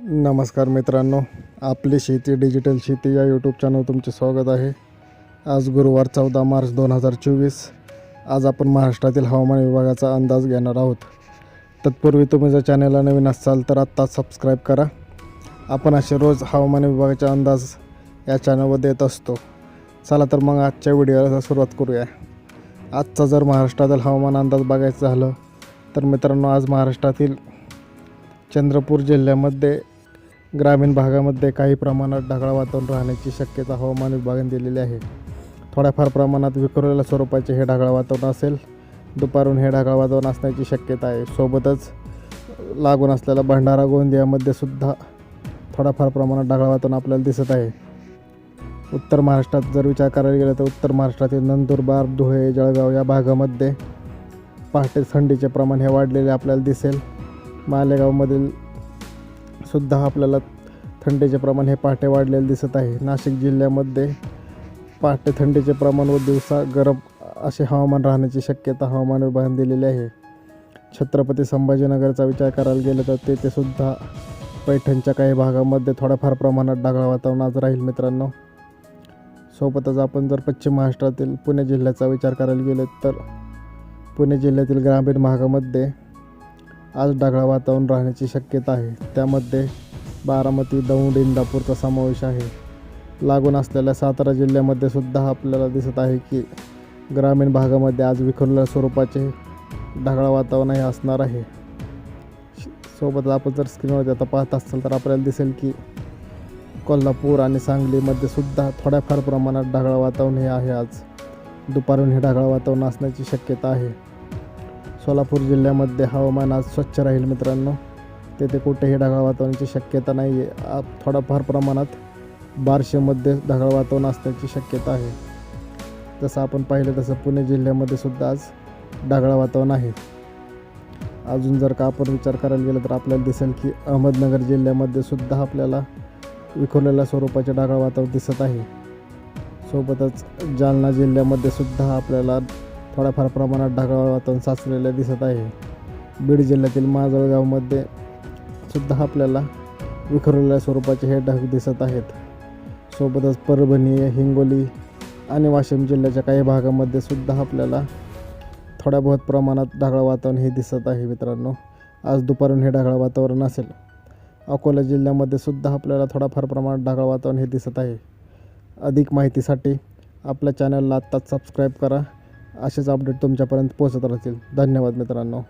नमस्कार मित्रांनो आपली शेती डिजिटल शेती या यूट्यूब चॅनल तुमचे स्वागत आहे. आज गुरुवार चौदा मार्च दोन हजार चोवीस. आज आपण महाराष्ट्रातील हवामान विभागाचा अंदाज घेणार आहोत. तत्पूर्वी तुम्ही जर चॅनलला नवीन असाल तर आत्ताच सबस्क्राईब करा. आपण असे रोज हवामान विभागाचा अंदाज या चॅनलवर देत असतो. चला तर मग आजच्या व्हिडिओला सुरुवात करूया. आजचा जर महाराष्ट्रातील हवामान अंदाज बघायचं झालं तर मित्रांनो आज महाराष्ट्रातील चंद्रपूर जिल्ह्यामध्ये ग्रामीण भागामध्ये काही प्रमाणात ढगाळ वातावरण राहण्याची शक्यता हवामान विभागाने दिलेली आहे. थोड्याफार प्रमाणात विखुरलेल्या स्वरूपाचे हे ढगाळ वातावरण असेल दुपारून हे ढगाळ वातावरण असण्याची शक्यता आहे. सोबतच लागून असलेल्या भंडारा गोंदियामध्ये सुद्धा थोडाफार प्रमाणात ढगाळ वातावरण आपल्याला दिसत आहे. उत्तर महाराष्ट्रात जर विचार करायला गेलं तर उत्तर महाराष्ट्रातील नंदुरबार धुळे जळगाव या भागामध्ये पहाटे थंडीचे प्रमाण हे वाढलेले आपल्याला दिसेल. मालेगावमधील सुद्धा आपल्याला थंडीचे प्रमाण हे पहाटे वाढलेले दिसत आहे. नाशिक जिल्ह्यामध्ये पहाटे थंडीचे प्रमाण व दिवसा गरम असे हवामान राहण्याची शक्यता हवामान विभागाने दिलेली आहे. छत्रपती संभाजीनगरचा विचार करायला गेलं तर तेथे सुद्धा पैठणच्या काही भागामध्ये थोड्याफार प्रमाणात ढगाळ वातावरण आज राहील मित्रांनो. सोबतच आपण जर पश्चिम महाराष्ट्रातील पुणे जिल्ह्याचा विचार करायला गेलो तर पुणे जिल्ह्यातील ग्रामीण भागामध्ये आज ढगाळ वातावरण राहण्याची शक्यता आहे. त्यामध्ये बारामती दौंड इंदापूरचा समावेश आहे. लागून असलेल्या सातारा जिल्ह्यामध्ये सुद्धा आपल्याला दिसत आहे की ग्रामीण भागामध्ये आज विखुरलेल्या स्वरूपाचे ढगाळ वातावरण हे असणार आहे. सोबतच आपण जर स्क्रीनवरती आता पाहत असाल तर आपल्याला दिसेल की कोल्हापूर आणि सांगलीमध्ये सुद्धा थोड्याफार प्रमाणात ढगाळ वातावरण हे आहे आज. दुपारून हे ढगाळ वातावरण असण्याची शक्यता आहे. सोलापूर जिल्ह्यामध्ये हवामान आज स्वच्छ राहील मित्रांनो. तेथे कुठेही ढगाळ वातावरणाची शक्यता नाही. आहे थोड्याफार थोडाफार प्रमाणात बारशेमध्ये ढगाळ वातावरण असण्याची शक्यता आहे. जसं आपण पाहिलं तसं पुणे जिल्ह्यामध्ये सुद्धा आज ढगाळ वातावरण आहे. अजून जर का आपण विचार करायला गेलं तर आपल्याला दिसेल की अहमदनगर जिल्ह्यामध्ये सुद्धा आपल्याला विखुरलेल्या स्वरूपाचे ढगाळ वातावरण दिसत आहे. सोबतच जालना जिल्ह्यामध्ये सुद्धा आपल्याला थोड्याफार प्रमाणात ढगाळ वातावरण साचलेले दिसत आहे. बीड जिल्ह्यातील माजळगावमध्ये सुद्धा आपल्याला विखुरलेल्या स्वरूपाचे हे ढग दिसत आहेत. सोबतच परभणी हिंगोली आणि वाशिम जिल्ह्याच्या काही भागामध्ये सुद्धा आपल्याला थोड्या बहुत प्रमाणात ढगाळ वातावरण हे दिसत आहे मित्रांनो. आज दुपारून हे ढगाळ वातावरण असेल. अकोला जिल्ह्यामध्ये सुद्धा आपल्याला थोडाफार प्रमाणात ढगाळ वातावरण हे दिसत आहे. अधिक माहितीसाठी आपल्या चॅनलला आत्ताच सबस्क्राईब करा. असेच अपडेट तुमच्यापर्यंत पोहोचत राहतील. धन्यवाद मित्रांनो.